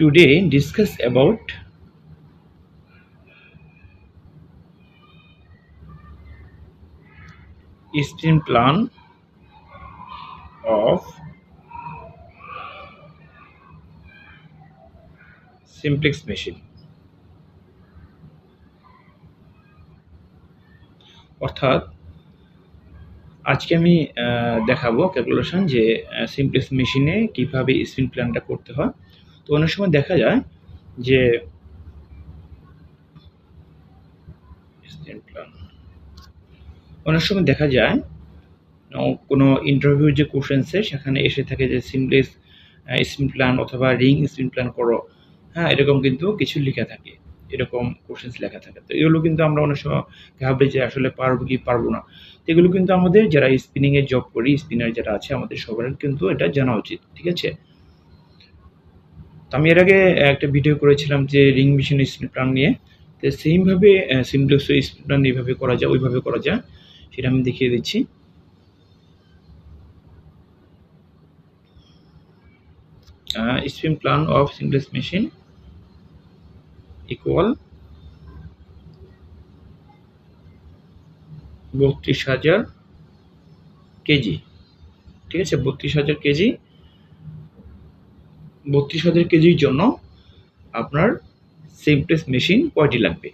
today discuss about sprint plan of simplex machine. অর্থাৎ আজকে আমি দেখাবো ক্যালকুলেশন যে সিমপ্লেক্স মেশিনে কীভাবে স্পিন প্ল্যানটা করতে হয়। তো অনেক সময় দেখা যায় যে অনেক সময় দেখা যায় কোনো ইন্টারভিউ যে কোশ্চেন্সে সেখানে এসে থাকে যে সিমলেস স্পিন প্ল্যান অথবা রিং স্পিন প্ল্যান করো। হ্যাঁ এরকম কিন্তু কিছু লেখা থাকে, এরকম কোশ্চেন্স লেখা থাকে। তো এগুলো কিন্তু আমরা অনেক সময় ভাবি যে আসলে পারব কি পারব না। তো এগুলো কিন্তু আমাদের যারা স্পিনিংয়ে জব করি স্পিনার যারা আছে, আমাদের সবার কিন্তু এটা জানা উচিত, ঠিক আছে? তো আমি এর আগে একটা ভিডিও করেছিলাম যে রিং মেশিন স্পিন প্ল্যান নিয়ে। তো সেমভাবে সিমপ্লেক্স স্পিন প্ল্যান এইভাবে করা যায়, ওইভাবে করা যায়, সেটা আমি দেখিয়ে দিচ্ছি। Spin plan of simplex machine equal বত্রিশ হাজার কেজি। ঠিক আছে? বত্রিশ হাজার কেজি বত্রিশ হাজার কেজির জন্য আপনার সিমপ্লেক্স মেশিন কয়টি লাগবে?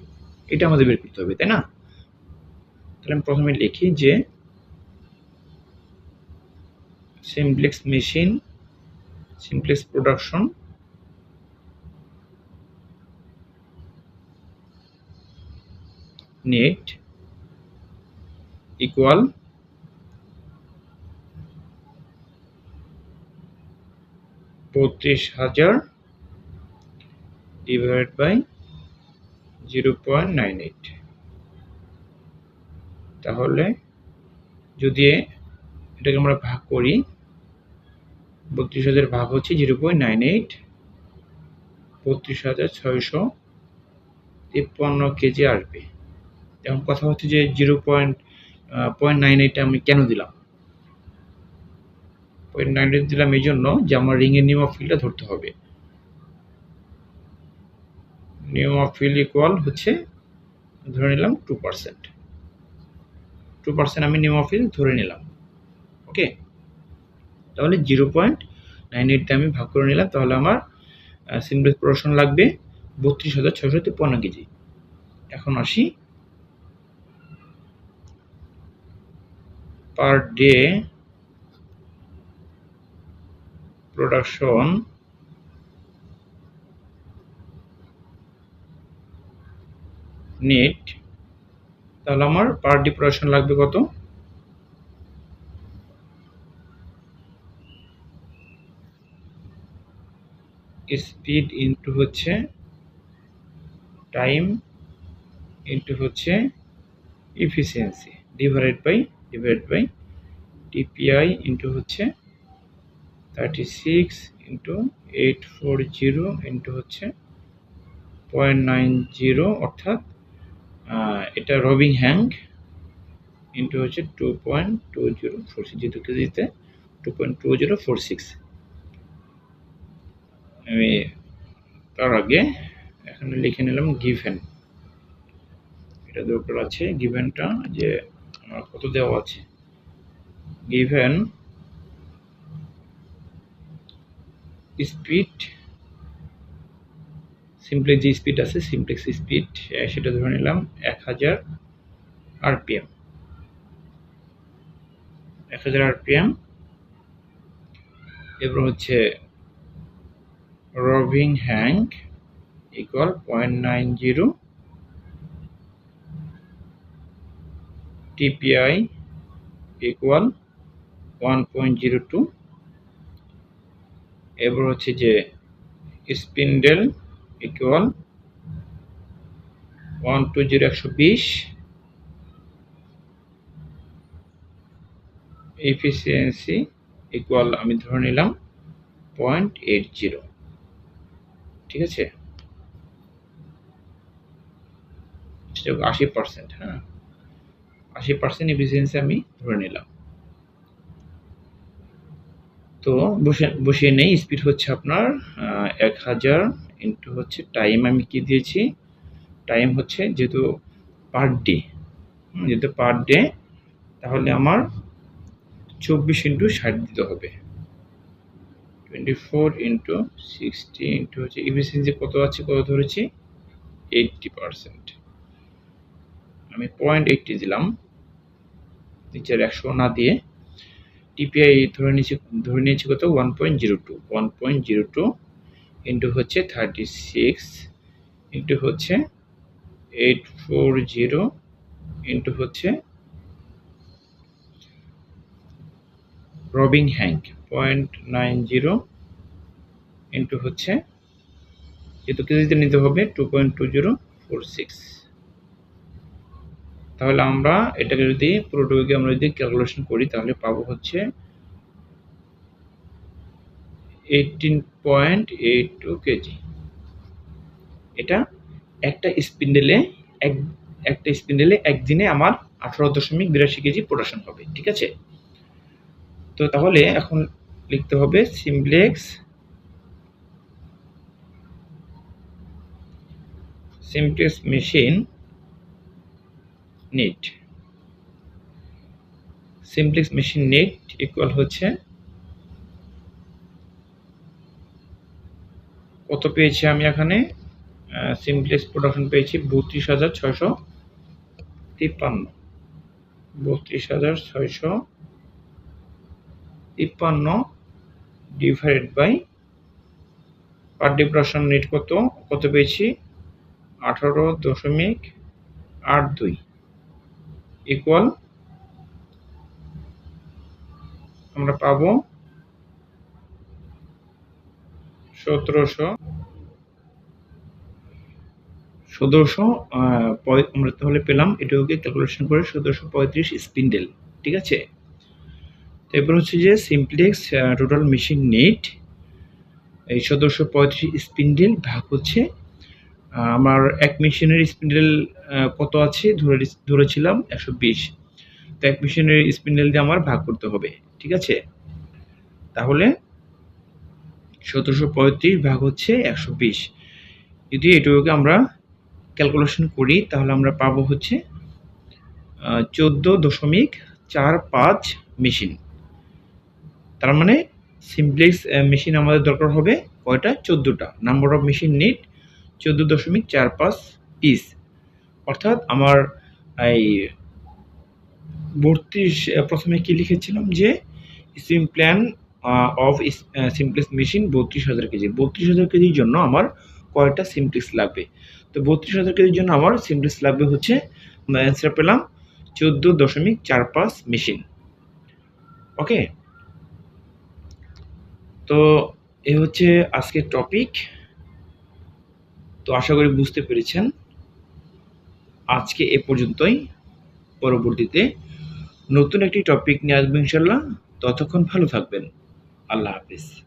এটা আমাদের বের করতে হবে, তাই না? তাহলে আমি প্রথমে লিখি যে simplex machine simplex production net equal বত্রিশ হাজার divide by zero point nine eight তাহলে যদি এটাকে আমরা ভাগ করি, বত্রিশ হাজার ভাগ হচ্ছে জিরো পয়েন্ট নাইন এইট বত্রিশ হাজার ছয়শো তিপ্পান্ন কেজি আসবে এখন কথা হচ্ছে যে জিরো পয়েন্ট পয়েন্ট নাইন এইটটা আমি কেন দিলাম? পয়েন্ট নাইন এইট দিলাম এই জন্য যে আমার রিংয়ের নিয়ম অফ ফিল্ডটা ধরতে হবে। নিয়ম অফ ফিল্ড ইকুয়াল হচ্ছে, ধরে নিলাম টু পার্সেন্ট টু পার্সেন্ট আমি নিয়ম অফ ফিল্ড ধরে নিলাম। ওকে? তাহলে জিরো পয়েন্ট নাইন এইটটা আমি ভাগ করে নিলাম, তাহলে আমার সিমপ্লেস প্রোডাকশন লাগবে বত্রিশ হাজার ছশো তিপ্পান্ন কেজি। এখন আসি। পার day production. নেট তাহলে আমার পার ডে প্রোডাকশন লাগবে কত? স্পিড ইনটু হচ্ছে টাইম ইনটু হচ্ছে efficiency divided by divide by TPI into হচ্ছে thirty six into eight four zero into হচ্ছে পয়েন্ট নাইন জিরো অর্থাৎ এটা রবিং হ্যাঙ্ক ইন্টু হচ্ছে two point two zero four six যেহেতু কেজিতে two point two zero four six আমি তার আগে এখানে লিখে নিলাম গিভেন এটা দরকার আছে গিভেনটা যে আমার কত দেওয়া আছে? গিভেন স্পিড সিমপ্লেক্স যে স্পিড আছে সিমপ্লেক্স স্পিড সেটা ধরে নিলাম এক হাজার আরপিএম এক হাজার আরপিএম এবার হচ্ছে রবিং hank equal point nine zero TPI equal one point zero two এবার হচ্ছে যে spindle equal one two zero একশো বিশ। এফিসিয়েন্সি ইকুয়াল আমি ধরে নিলাম পয়েন্ট এইট জিরো ঠিক আছে? আশি পার্সেন্ট হ্যাঁ। আশি পার্সেন্ট এফিসিয়েন্সি আমি ধরে নিলাম। তো বসে বসিয়ে নেই স্পিড হচ্ছে আপনার এক হাজার ইন্টু হচ্ছে টাইম আমি কি দিয়েছি? টাইম হচ্ছে যেহেতু পার ডে যেহেতু পার ডে তাহলে আমার চব্বিশ ইন্টু ষাট দিতে হবে। Twenty four into sixty into হচ্ছে ইফিসিয়েন্সি কত আছে কত ধরেছি? এইটটি পারসেন্ট আমি পয়েন্ট এইটটি দিলাম, নিচের একশো না দিয়ে টিপিআই ধরে নিয়েছি ধরে নিয়েছি কত? One point zero two one point zero two into হচ্ছে থার্টি সিক্স ইন্টু হচ্ছে এইট ফোর জিরো ইন্টু হচ্ছে রবিং hank point nine zero into হচ্ছে, যেহেতু কেজিতে নিতে হবে two point two zero four six তাহলে আমরা এটাকে যদি পুরোটুকুকে আমরা যদি ক্যালকুলেশন করি, তাহলে পাবো হচ্ছে eighteen point eight two KG. এটা একটা স্পিন্ডেলে এক, একটা স্পিন্ডেলে একদিনে আমার আঠারো দশমিক বিরাশি কেজি প্রোডাকশন হবে, ঠিক আছে? তো তাহলে এখন লিখতে হবে simplex simplex machine net. Simplex machine net equal হচ্ছে কত পেয়েছি আমি এখানে? সিমপ্লেক্স প্রোডাকশন পেয়েছি বত্রিশ হাজার ছয়শো তিপ্পান্ন। বত্রিশ হাজার ছয়শো তিপ্পান্ন divided by per day production net কত? কত পেয়েছি? আঠারো দশমিক আট দুই। ইকুয়াল আমরা পাবো সতেরোশো সতেরোশো আমরা তাহলে পেলাম এটাকে ক্যালকুলেশন করে সতেরোশো পঁয়ত্রিশ স্পিন্ডেল ঠিক আছে? এরপর হচ্ছে যে সিমপ্লেক্স টোটাল মেশিন নেট এই সতেরোশো পঁয়ত্রিশ স্পিন্ডেল ভাগ হচ্ছে আমার এক মেশিনের স্পিন্ডেল কত আছে? ধরে ধরেছিলাম একশো বিশ। তো এক মেশিনের স্পিন্ডেল দিয়ে আমার ভাগ করতে হবে, ঠিক আছে? তাহলে সতেরোশো পঁয়ত্রিশ ভাগ হচ্ছে একশো বিশ। যদি এটুকুকে আমরা ক্যালকুলেশন করি, তাহলে আমরা পাবো হচ্ছে চোদ্দ দশমিক চার পাঁচ মেশিন তার মানে সিমপ্লেক্স মেশিন আমাদের দরকার হবে কয়টা? চোদ্দোটা। নাম্বার অফ মেশিন নিট চোদ্দ দশমিক চার পাঁচ পিস। অর্থাৎ আমার এই বত্রিশ প্রথমে কি লিখেছিলাম যে spin plan of simplex machine বত্রিশ হাজার কেজি। বত্রিশ হাজার কেজির জন্য আমার কয়টা সিমপ্লেক্স লাগবে। তো বত্রিশ হাজার কেজির জন্য আমার সিমপ্লেক্স লাগবে হচ্ছে অ্যান্সার পেলাম, চোদ্দ দশমিক চার পাঁচ মেশিন। ওকে তো এ হচ্ছে আজকের টপিক তো আশা করি বুঝতে পেরেছেন। আজকে এ পর্যন্তই। পরবর্তীতে নতুন একটি টপিক নিয়ে আসব ইনশাল্লাহ ততক্ষণ ভালো থাকবেন। আল্লাহ হাফিজ।